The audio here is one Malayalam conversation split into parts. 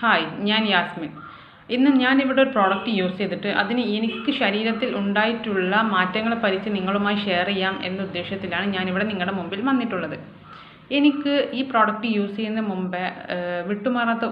ഹായ് ഞാൻ യാസ്മിൻ. ഇന്ന് ഞാൻ ഇവിടെ ഒരു പ്രോഡക്റ്റ് യൂസ് ചെയ്തിട്ട് അതിന് എനിക്ക് ശരീരത്തിൽ ഉണ്ടായിട്ടുള്ള മാറ്റങ്ങളെ പറ്റി നിങ്ങളുമായി ഷെയർ ചെയ്യാം എന്ന ഉദ്ദേശത്തിലാണ് ഞാനിവിടെ നിങ്ങളുടെ മുമ്പിൽ വന്നിട്ടുള്ളത്. എനിക്ക് ഈ പ്രോഡക്റ്റ് യൂസ് ചെയ്യുന്ന മുമ്പേ വിട്ടുമാറാത്ത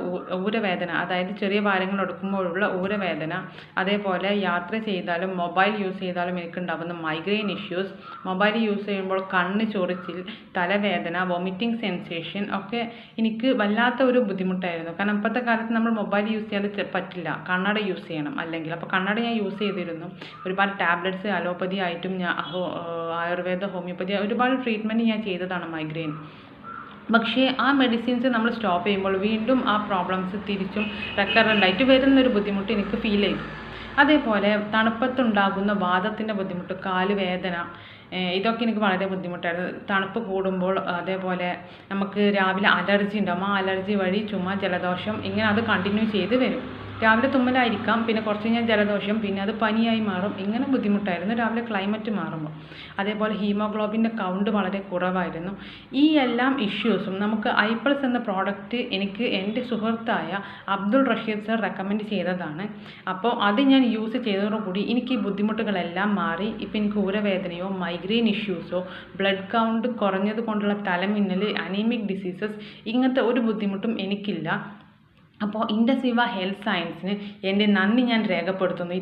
ഊരവേദന അതായത് ചെറിയ ഭാരങ്ങൾ എടുക്കുമ്പോഴുള്ള ഊരവേദന അതേപോലെ യാത്ര ചെയ്താലും മൊബൈൽ യൂസ് ചെയ്താലും എനിക്കുണ്ടാകുന്ന മൈഗ്രെയിൻ ഇഷ്യൂസ് മൊബൈൽ യൂസ് ചെയ്യുമ്പോൾ കണ്ണ് ചൊറിച്ചിൽ തലവേദന വൊമിറ്റിംഗ് സെൻസേഷൻ ഒക്കെ എനിക്ക് വല്ലാത്ത ഒരു ബുദ്ധിമുട്ടായിരുന്നു. കാരണം ഇപ്പോഴത്തെ കാലത്ത് നമ്മൾ മൊബൈൽ യൂസ് ചെയ്യാതെ പറ്റില്ല. കണ്ണട യൂസ് ചെയ്യണം. അല്ലെങ്കിൽ അപ്പോൾ കണ്ണട ഞാൻ യൂസ് ചെയ്തിരുന്നു. ഒരുപാട് ടാബ്ലറ്റ്സ് അലോപ്പതി ആയിട്ടും ഞാൻ ആയുർവേദ ഹോമിയോപ്പതി ഒരുപാട് ട്രീറ്റ്മെന്റ് ഞാൻ ചെയ്തതാണ് മൈഗ്രെയിൻ പക്ഷേ ആ മെഡിസിൻസ് നമ്മൾ സ്റ്റോപ്പ് ചെയ്യുമ്പോൾ വീണ്ടും ആ പ്രോബ്ലംസ് തിരിച്ചും റെക്കറന്റായിട്ട് വരുന്നൊരു ബുദ്ധിമുട്ട് എനിക്ക് ഫീൽ ചെയ്തു. അതേപോലെ തണുപ്പത്തുണ്ടാകുന്ന വാദത്തിന്റെ ബുദ്ധിമുട്ട് കാൽ വേദന ഇതൊക്കെ എനിക്ക് വളരെ ബുദ്ധിമുട്ടായിരുന്നു. തണുപ്പ് കൂടുമ്പോൾ അതേപോലെ നമുക്ക് രാവിലെ അലർജി ഉണ്ടാകും ആ അലർജി വഴി ചുമ ജലദോഷം ഇങ്ങനെ അത് കണ്ടിന്യൂ ചെയ്ത് വരും. രാവിലെ തുമ്മലായിരിക്കാം പിന്നെ കുറച്ച് കഴിഞ്ഞാൽ ജലദോഷം പിന്നെ അത് പനിയായി മാറും. ഇങ്ങനെ ബുദ്ധിമുട്ടായിരുന്നു. രാവിലെ ക്ലൈമറ്റ് മാറുമ്പോൾ. അതേപോലെ ഹീമോഗ്ലോബിന്റെ കൗണ്ട് വളരെ കുറവായിരുന്നു. ഈ എല്ലാം ഇഷ്യൂസും നമുക്ക് ഐപ്ലസ് എന്ന പ്രോഡക്റ്റ് എനിക്ക് എന്റെ സുഹൃത്തായ അബ്ദുൾ റഷീദ് സർ റെക്കമെൻഡ് ചെയ്തതാണ്. അപ്പോൾ അത് ഞാൻ യൂസ് ചെയ്തതോടുകൂടി എനിക്ക് ഈ ബുദ്ധിമുട്ടുകളെല്ലാം മാറി. ഇപ്പം എനിക്ക് ഊരവേദനയോ മൈഗ്രെയിൻ ഇഷ്യൂസോ ബ്ലഡ് കൗണ്ട് കുറഞ്ഞത് കൊണ്ടുള്ള തലമിന്നൽ അനീമിക് ഡിസീസസ് ഇങ്ങനത്തെ ഒരു ബുദ്ധിമുട്ടും എനിക്കില്ല. അപ്പോൾ ഇൻഡസിവ ഹെൽത്ത് സയൻസിന് എന്റെ നന്ദി ഞാൻ രേഖപ്പെടുത്തുന്നു.